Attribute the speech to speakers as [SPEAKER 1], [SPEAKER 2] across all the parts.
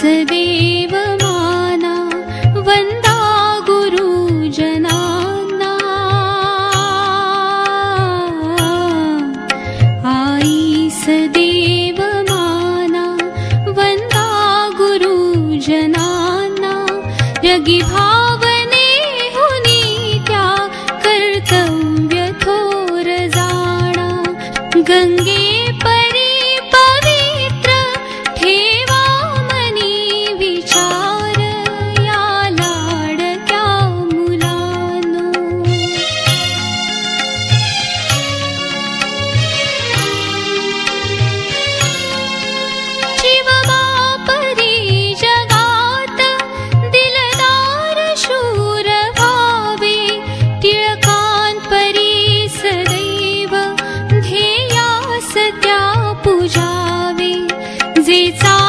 [SPEAKER 1] सदैवमाना Vanda गुरु जनाना। सदैवमाना Vanda गुरु जनानागिहा पूजावे जेचा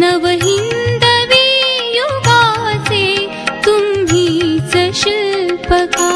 [SPEAKER 1] नवहिन्दवे युवासे तु शिल्पका